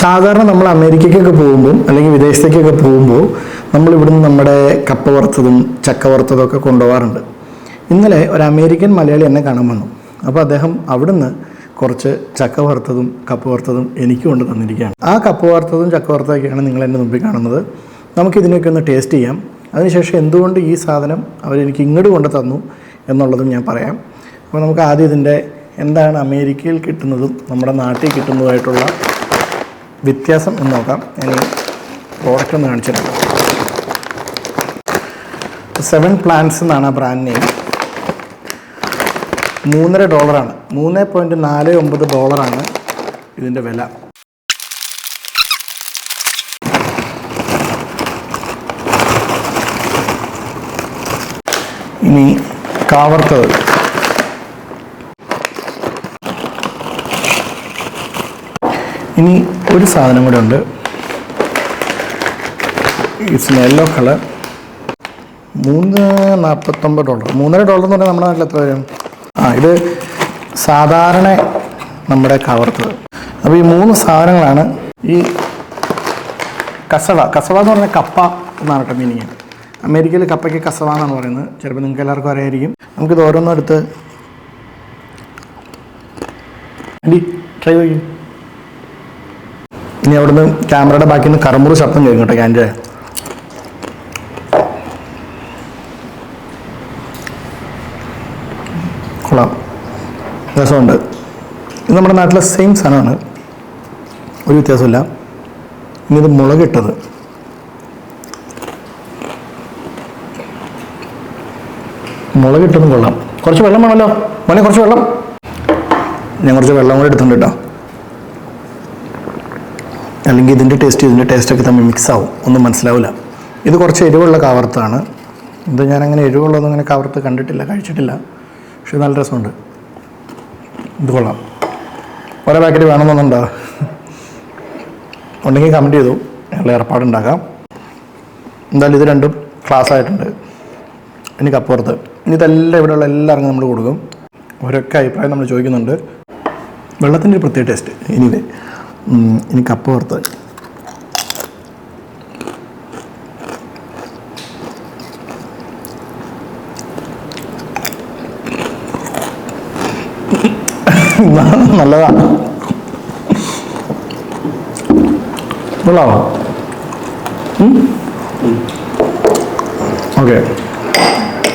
സാധാരണ നമ്മൾ അമേരിക്കയ്ക്കൊക്കെ പോകുമ്പോൾ അല്ലെങ്കിൽ വിദേശത്തേക്കൊക്കെ പോകുമ്പോൾ നമ്മൾ ഇവിടുന്ന് നമ്മുടെ കപ്പ വറുത്തതും ചക്ക വറുത്തതും ഒക്കെ കൊണ്ടുപോകാറുണ്ട്. ഇന്നലെ ഒരു അമേരിക്കൻ മലയാളി എന്നെ കാണാൻ വന്നു. അപ്പോൾ അദ്ദേഹം അവിടുന്ന് കുറച്ച് ചക്ക വറുത്തതും കപ്പ വറുത്തതും എനിക്ക് കൊണ്ട് തന്നിരിക്കുകയാണ്. ആ കപ്പ വറുത്തതും ചക്ക വറുത്തതൊക്കെയാണ് നിങ്ങൾ എന്റെ മുമ്പിൽ കാണുന്നത്. നമുക്കിതിനൊക്കെ ഒന്ന് ടേസ്റ്റ് ചെയ്യാം. അതിനുശേഷം എന്തുകൊണ്ട് ഈ സാധനം അവരെനിക്ക് ഇങ്ങോട്ട് കൊണ്ട് തന്നു എന്നുള്ളതും ഞാൻ പറയാം. അപ്പോൾ നമുക്ക് ആദ്യം ഇതിന്റെ എന്താണ് അമേരിക്കയിൽ കിട്ടുന്നതും നമ്മുടെ നാട്ടിൽ കിട്ടുന്നതുമായിട്ടുള്ള വ്യത്യാസം എന്ന് നോക്കാം. ഞാൻ ഈ പ്രോഡക്റ്റ് ഒന്ന് കാണിച്ചിട്ടുണ്ട്. സെവൻ പ്ലാന്റ്സ് എന്നാണ് ആ ബ്രാൻഡ് നെയിം മൂന്നര ഡോളറാണ് മൂന്ന് പോയിന്റ് നാല് ഒമ്പത് ഡോളറാണ് ഇതിന്റെ വില. ഇനി കാവർത്തത് ഇനി ഒരു സാധനം കൂടെ ഉണ്ട്. ഇറ്റ്സ് യെല്ലോ കളർ മൂന്ന് നാൽപ്പത്തൊമ്പത് ഡോളർ മൂന്നര ഡോളർ എന്ന് പറഞ്ഞാൽ നമ്മുടെ നാട്ടിൽ എത്ര വരും? ആ ഇത് സാധാരണ നമ്മുടെ കവർത്തത് അപ്പോൾ ഈ മൂന്ന് സാധനങ്ങളാണ് ഈ കസവ. കസവ എന്ന് പറഞ്ഞാൽ കപ്പ എന്നാണ് കേട്ടോ മീനിങ് അമേരിക്കയിൽ കപ്പയ്ക്ക് കസവ എന്നാണ് പറയുന്നത്. ചിലപ്പോൾ നിങ്ങൾക്ക് എല്ലാവർക്കും അറിയായിരിക്കും. നമുക്കിത് ഓരോന്നും എടുത്ത്. ട്രൈ ചെയ്യും. ഇനി അവിടുന്ന് ക്യാമറയുടെ ബാക്കിൽ നിന്ന് കറമുറ് ശബ്ദം കേൾക്കും കേട്ടോ ക്യാന്റെ കൊള്ളാം. രസമുണ്ട്. ഇത് നമ്മുടെ നാട്ടിലെ സെയിം സാധനമാണ്. ഒരു വ്യത്യാസമില്ല ഇനി ഇത് മുളകിട്ടത്. മുളകിട്ടതും കൊള്ളാം. കുറച്ച് വെള്ളം വേണമല്ലോ. മോനെ കുറച്ച് വെള്ളം. ഞാൻ കുറച്ച് വെള്ളം കൂടെ എടുത്തിട്ടുണ്ട് കേട്ടോ. അല്ലെങ്കിൽ ഇതിന്റെ ടേസ്റ്റ് ഇതിന്റെ ടേസ്റ്റൊക്കെ തമ്മിൽ മിക്സ് ആവും. ഒന്നും മനസ്സിലാവില്ല. ഇത് കുറച്ച് എരിവുള്ള കവർത്താണ് ഇത് ഞാനങ്ങനെ എരിവുള്ളതൊന്നും അങ്ങനെ കാവർത്ത് കണ്ടിട്ടില്ല കഴിച്ചിട്ടില്ല. പക്ഷെ നല്ല രസമുണ്ട്. ഇത് കൊള്ളാം. ഓരോ പാക്കറ്റ് വേണമെന്നുണ്ടോ? ഉണ്ടെങ്കിൽ കമന്റ് ചെയ്തു. ഞങ്ങൾ ഏർപ്പാടുണ്ടാക്കാം എന്തായാലും ഇത് രണ്ടും ക്ലാസ് ആയിട്ടുണ്ട്. ഇനി കപ്പുറത്ത് ഇനി ഇതെല്ലാം ഇവിടെയുള്ള എല്ലാവർക്കും നമ്മൾ കൊടുക്കും. ഓരോക്കെ അഭിപ്രായം നമ്മൾ ചോദിക്കുന്നുണ്ട്. വെള്ളത്തിന്റെ ഒരു പ്രത്യേക ടേസ്റ്റ് എനിവേ ഇനി കപ്പ വറുത്ത് നല്ലതാണ് ഓക്കെ.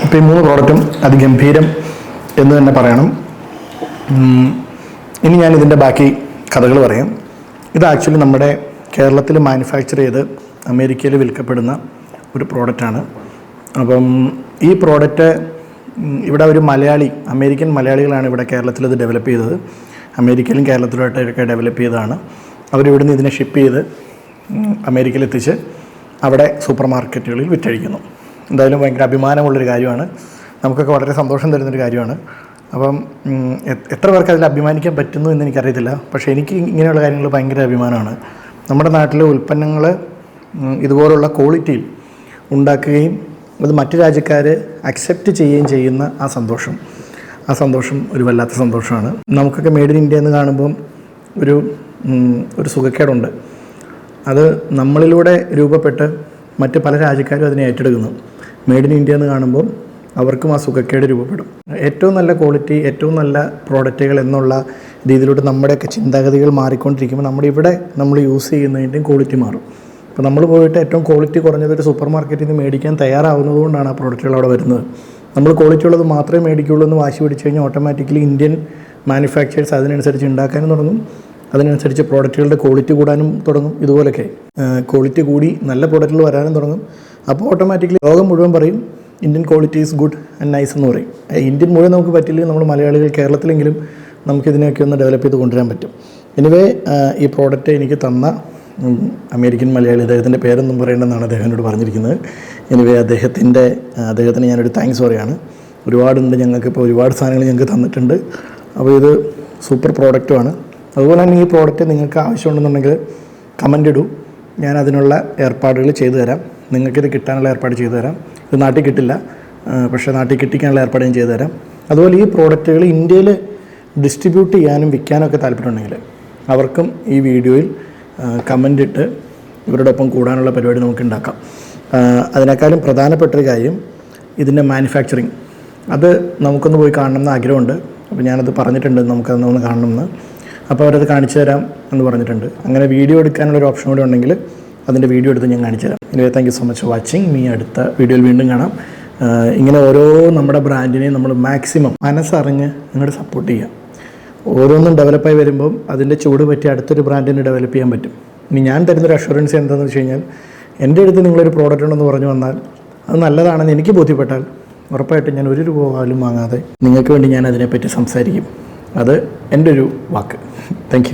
ഇപ്പം ഈ മൂന്ന് പ്രോഡക്റ്റും അതിഗംഭീരം എന്ന് തന്നെ പറയണം. ഇനി ഞാൻ ഇതിന്റെ ബാക്കി കഥകൾ പറയാം. ഇത് ആക്ച്വലി നമ്മുടെ കേരളത്തിൽ മാനുഫാക്ചർ ചെയ്ത് അമേരിക്കയിൽ വിൽക്കപ്പെടുന്ന ഒരു പ്രോഡക്റ്റാണ് അപ്പം ഈ പ്രോഡക്റ്റ് ഇവിടെ ഒരു മലയാളി അമേരിക്കൻ മലയാളികളാണ് ഇവിടെ കേരളത്തിൽ ഇത് ഡെവലപ്പ് ചെയ്തത്. അമേരിക്കയിലും കേരളത്തിലുമായിട്ടൊക്കെ ഡെവലപ്പ് ചെയ്തതാണ്. അവരിവിടുന്ന് ഇതിനെ ഷിപ്പ് ചെയ്ത് അമേരിക്കയിൽ എത്തിച്ച് അവിടെ സൂപ്പർ മാർക്കറ്റുകളിൽ വിറ്റഴിക്കുന്നു. എന്തായാലും ഭയങ്കര അഭിമാനമുള്ളൊരു കാര്യമാണ്. നമുക്കൊക്കെ വളരെ സന്തോഷം തരുന്നൊരു കാര്യമാണ്. അപ്പം എത്ര പേർക്ക് അതിൽ അഭിമാനിക്കാൻ പറ്റുന്നു എന്ന് എനിക്കറിയത്തില്ല. പക്ഷേ എനിക്ക് ഇങ്ങനെയുള്ള കാര്യങ്ങൾ ഭയങ്കര അഭിമാനമാണ്. നമ്മുടെ നാട്ടിലെ ഉൽപ്പന്നങ്ങൾ ഇതുപോലുള്ള ക്വാളിറ്റിയിൽ ഉണ്ടാക്കുകയും അത് മറ്റു രാജ്യക്കാർ അക്സെപ്റ്റ് ചെയ്യുകയും ചെയ്യുന്ന ആ സന്തോഷം. ആ സന്തോഷം ഒരു വല്ലാത്ത സന്തോഷമാണ്. നമുക്കൊക്കെ മെയ്ഡ് ഇൻ ഇന്ത്യ എന്ന് കാണുമ്പം ഒരു ഒരു സുഖക്കേടുണ്ട്. അത് നമ്മളിലൂടെ രൂപപ്പെട്ട് മറ്റ് പല രാജ്യക്കാരും അതിനെ ഏറ്റെടുക്കുന്നു. മെയ്ഡ് ഇൻ ഇന്ത്യ എന്ന് കാണുമ്പോൾ അവർക്കും ആ സുഖക്കേട് രൂപപ്പെടും. ഏറ്റവും നല്ല ക്വാളിറ്റി ഏറ്റവും നല്ല പ്രോഡക്റ്റുകൾ എന്നുള്ള രീതിയിലോട്ട് നമ്മുടെയൊക്കെ ചിന്താഗതികൾ മാറിക്കൊണ്ടിരിക്കുമ്പോൾ നമ്മുടെ ഇവിടെ നമ്മൾ യൂസ് ചെയ്യുന്നതിന്റെയും ക്വാളിറ്റി മാറും. അപ്പോൾ നമ്മൾ പോയിട്ട് ഏറ്റവും ക്വാളിറ്റി കുറഞ്ഞത് ഒരു സൂപ്പർ മാർക്കറ്റിൽ നിന്ന് മേടിക്കാൻ തയ്യാറാവുന്നതുകൊണ്ടാണ് ആ പ്രോഡക്റ്റുകൾ അവിടെ വരുന്നത്. നമ്മൾ ക്വാളിറ്റി ഉള്ളത് മാത്രമേ മേടിക്കുകയുള്ളൂ എന്ന് വാശി പിടിച്ച് കഴിഞ്ഞാൽ ഓട്ടോമാറ്റിക്കലി ഇന്ത്യൻ മാനുഫാക്ചേഴ്സ് അതിനനുസരിച്ച് ഉണ്ടാക്കാനും തുടങ്ങും. അതിനനുസരിച്ച് പ്രോഡക്റ്റുകളുടെ ക്വാളിറ്റി കൂടാനും തുടങ്ങും. ഇതുപോലൊക്കെ. ക്വാളിറ്റി കൂടി നല്ല പ്രോഡക്റ്റുകൾ വരാനും തുടങ്ങും. അപ്പോൾ ഓട്ടോമാറ്റിക്കലി ലോകം മുഴുവൻ പറയും Indian quality is good and nice എന്ന് പറയും. ഇന്ത്യൻ മുഴുവൻ നമുക്ക് പറ്റില്ലെങ്കിൽ നമ്മൾ മലയാളികൾ കേരളത്തിലെങ്കിലും നമുക്കിതിനെയൊക്കെ ഒന്ന് ഡെവലപ്പ് ചെയ്ത് കൊണ്ടുവരാൻ പറ്റും. എനിവേ ഈ പ്രോഡക്റ്റ് എനിക്ക് തന്ന അമേരിക്കൻ മലയാളി അദ്ദേഹത്തിന്റെ പേരൊന്നും പറയേണ്ടെന്നാണ് അദ്ദേഹം എന്നോട് പറഞ്ഞിരിക്കുന്നത്. എനിവേ അദ്ദേഹത്തിന്റെ അദ്ദേഹത്തിന് ഞാനൊരു താങ്ക്സ് പറയാണ്. ഒരുപാടുണ്ട് ഞങ്ങൾക്ക് ഇപ്പോൾ ഒരുപാട് സാധനങ്ങൾ ഞങ്ങൾക്ക് തന്നിട്ടുണ്ട്. അപ്പോൾ ഇത് സൂപ്പർ പ്രോഡക്റ്റുമാണ് അതുപോലെ തന്നെ ഈ പ്രോഡക്റ്റ് നിങ്ങൾക്ക് ആവശ്യമുണ്ടെന്നുണ്ടെങ്കിൽ കമന്റ് ഇടൂ. ഞാൻ അതിനുള്ള ഏർപ്പാടുകൾ ചെയ്തു തരാം. നിങ്ങൾക്കിത് കിട്ടാനുള്ള ഏർപ്പാട് ചെയ്തു തരാം. ഇത് നാട്ടിൽ കിട്ടില്ല. പക്ഷേ നാട്ടിൽ കിട്ടിക്കാനുള്ള ഏർപ്പാട് ഞാൻ ചെയ്തു തരാം. അതുപോലെ ഈ പ്രോഡക്റ്റുകൾ ഇന്ത്യയിൽ ഡിസ്ട്രിബ്യൂട്ട് ചെയ്യാനും വിൽക്കാനൊക്കെ താല്പര്യമുണ്ടെങ്കിൽ അവർക്കും ഈ വീഡിയോയിൽ കമന്റ് ഇട്ട് ഇവരോടൊപ്പം കൂടാനുള്ള പരിപാടി നമുക്ക് ഉണ്ടാക്കാം. അതിനേക്കാളും പ്രധാനപ്പെട്ട ഒരു കാര്യം ഇതിന്റെ മാനുഫാക്ചറിങ് അത് നമുക്കൊന്ന് പോയി കാണണമെന്ന് ആഗ്രഹമുണ്ട്. അപ്പോൾ ഞാനത് പറഞ്ഞിട്ടുണ്ട് നമുക്കതൊന്ന് കാണണമെന്ന് അപ്പോൾ അവരത് കാണിച്ചു തരാം എന്ന് പറഞ്ഞിട്ടുണ്ട്. അങ്ങനെ വീഡിയോ എടുക്കാനുള്ള ഒരു ഓപ്ഷൻ കൂടെ ഉണ്ടെങ്കിൽ അതിന്റെ വീഡിയോ എടുത്ത് ഞാൻ കാണിച്ചു തരാം. Anyway thank you so much watching me അടുത്ത വീഡിയോയിൽ വീണ്ടും കാണാം. ഇങ്ങനെ ഓരോ നമ്മുടെ ബ്രാൻഡിനെയും നമ്മൾ മാക്സിമം മനസ്സറിഞ്ഞ് നിങ്ങളുടെ സപ്പോർട്ട് ചെയ്യുക ഓരോന്നും ഡെവലപ്പായി വരുമ്പം അതിന്റെ ചൂട് പറ്റി അടുത്തൊരു ബ്രാൻഡിനെ ഡെവലപ്പ് ചെയ്യാൻ പറ്റും. ഇനി ഞാൻ തരുന്നൊരു അഷുറൻസ് എന്താണെന്ന് വെച്ച് കഴിഞ്ഞാൽ എന്റെ അടുത്ത് നിങ്ങളൊരു പ്രോഡക്റ്റ് ഉണ്ടെന്ന് പറഞ്ഞു വന്നാൽ അത് നല്ലതാണെന്ന് എനിക്ക് ബോധ്യപ്പെട്ടാൽ ഉറപ്പായിട്ടും ഞാൻ ഒരു രൂപ പോലും വാങ്ങാതെ നിങ്ങൾക്ക് വേണ്ടി ഞാൻ അതിനെപ്പറ്റി സംസാരിക്കും. അത് എന്റെ ഒരു വാക്ക്. താങ്ക്